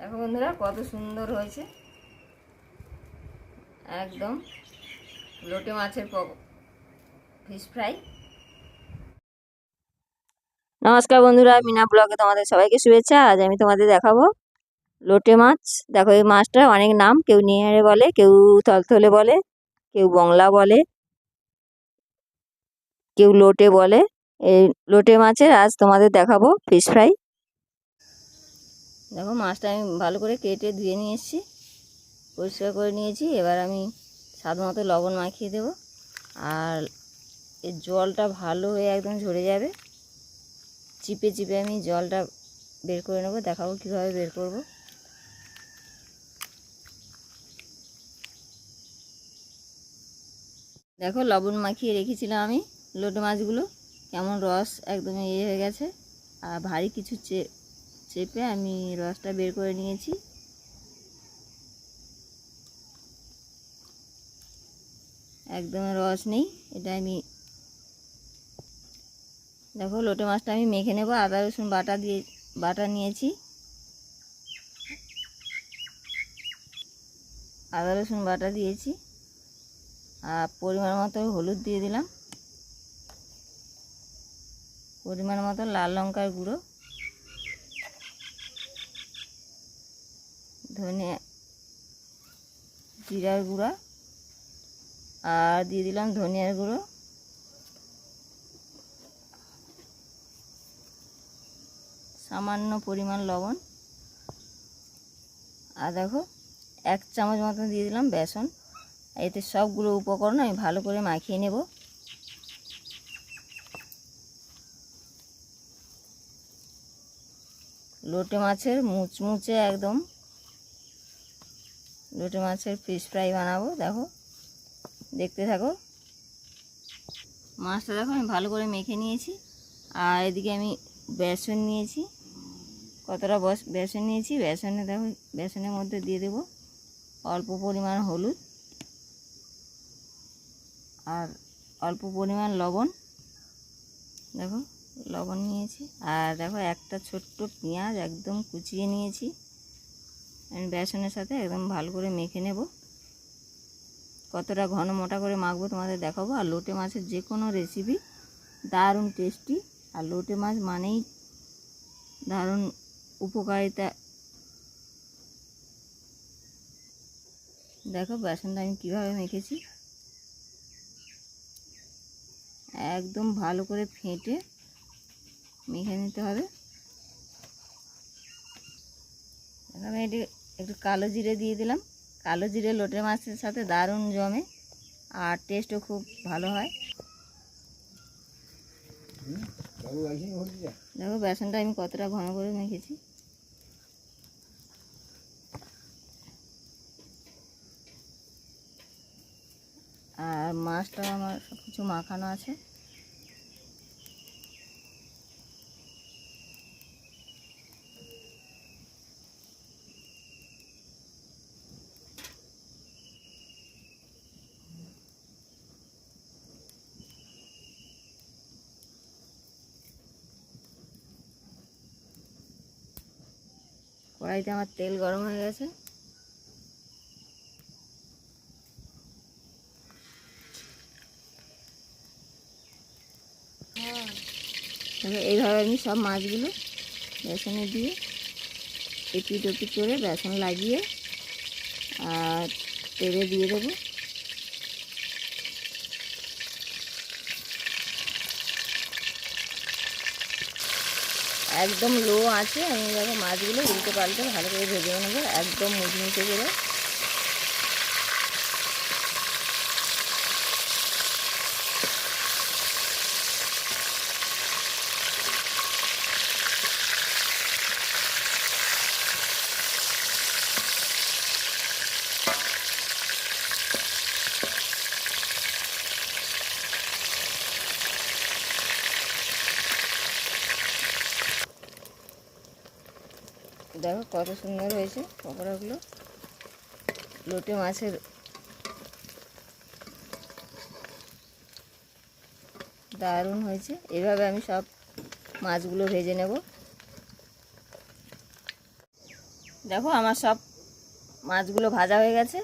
দেখো বন্ধুরা, কত সুন্দর হয়েছে। একদম লোটে মাছের ফিশ ফ্রাই নমস্কার বন্ধুরা, মিনা ব্লগে তোমাদের সবাইকে শুভেচ্ছা। আজ আমি তোমাদের দেখাবো লোটে মাছ। দেখো এই মাছটা অনেক নাম, কেউ নিহারে বলে, কেউ থলথলে বলে, কেউ বংলা বলে, কেউ লোটে বলে। এই লোটে মাছের আজ তোমাদের দেখাবো ফিশ ফ্রাই দেখো মাছটা আমি ভালো করে কেটে ধুয়ে নিয়ে এসেছি, পরিষ্কার করে নিয়েছি। এবার আমি স্বাদ মতো লবণ মাখিয়ে দেব। আর এর জলটা ভালো হয়ে একদম ঝরে যাবে। চিপে চিপে আমি জলটা বের করে নেব, দেখাবো কীভাবে বের করব। দেখো লবণ মাখিয়ে রেখেছিলাম আমি লোটে মাছগুলো। কেমন রস, একদম ইয়ে হয়ে গেছে। আর ভারী কিছু চেপে আমি রসটা বের করে নিয়েছি। একদম রস নেই, এটা আমি দেখো লোটে মাছটা আমি মেখে নেব, আদা, রসুন বাটা দিয়ে, বাটা নিয়েছি। আদা, রসুন বাটা দিয়েছি। আর পরিমাণ মতো হলুদ দিয়ে দিলাম। পরিমাণ মতো লাল লঙ্কার গুঁড়ো। ধনে জিরার গুঁড়া আর দিয়ে দিলাম ধনিয়ার গুঁড়ো। সামান্য পরিমাণ লবণ। আর দেখো, এক চামচ মতন দিয়ে দিলাম বেসন। এতে সবগুলো উপকরণ আমি ভালো করে মাখিয়ে নেব। লোটে মাছের মুচমুচে একদম লোটে মাছের ফিশ ফ্রাই বানাবো, দেখো। দেখতে থাকো। মাছটা দেখো, আমি ভালো করে মেখে নিয়েছি। আর এদিকে আমি বেসন নিয়েছি। কতটা বস বেসন নিয়েছি? বেসনে দেখো, বেসনের মধ্যে দিয়ে দেব অল্প পরিমাণ হলুদ আর অল্প পরিমাণ লবণ। দেখো, লবণ নিয়েছি। আর দেখো, একটা ছোট্ট পেঁয়াজ একদম কুচিয়ে নিয়েছি। আমি বেসনের সাথে একদম ভালো করে মেখে নেব। কতটা ঘন মোটা করে মাখবো তোমাদের দেখাবো। আর লোটে মাছের যে কোনো রেসিপি দারুণ টেস্টি আর লোটে মাছ মানেই দারুণ উপকারিতা। দেখো বেসনটা আমি কীভাবে মেখেছি। একদম ভালো করে ফেটে মেখে নিতে হবে। এটি একটু কালো জিরে দিয়ে দিলাম। কালো জিরে লোটে মাছের সাথে দারুণ জমে আর টেস্টও খুব ভালো হয়। দেখো বেসনটা আমি কতটা ঘন করে মেখেছি। আর মাছটা আমার সব কিছু মাখানো আছে। কড়াইতে আমার তেল গরম হয়ে গেছে। এইভাবে আমি সব মাছগুলো বেসনে দিয়ে এপিট ওপিট করে বেসন লাগিয়ে আর তেলে দিয়ে দেবো। একদম লো আছে, আমি দেখো মাছগুলো উল্টে পাল্টে ভালো করে ভেজে নেব, একদম মুচমুচে করে। দেখো কত সুন্দর হয়েছে পকোড়াগুলো। লোটে মাছের দারুণ হয়েছে। এভাবে আমি সব মাছগুলো ভেজে নেব। দেখো আমার সব মাছগুলো ভাজা হয়ে গেছে।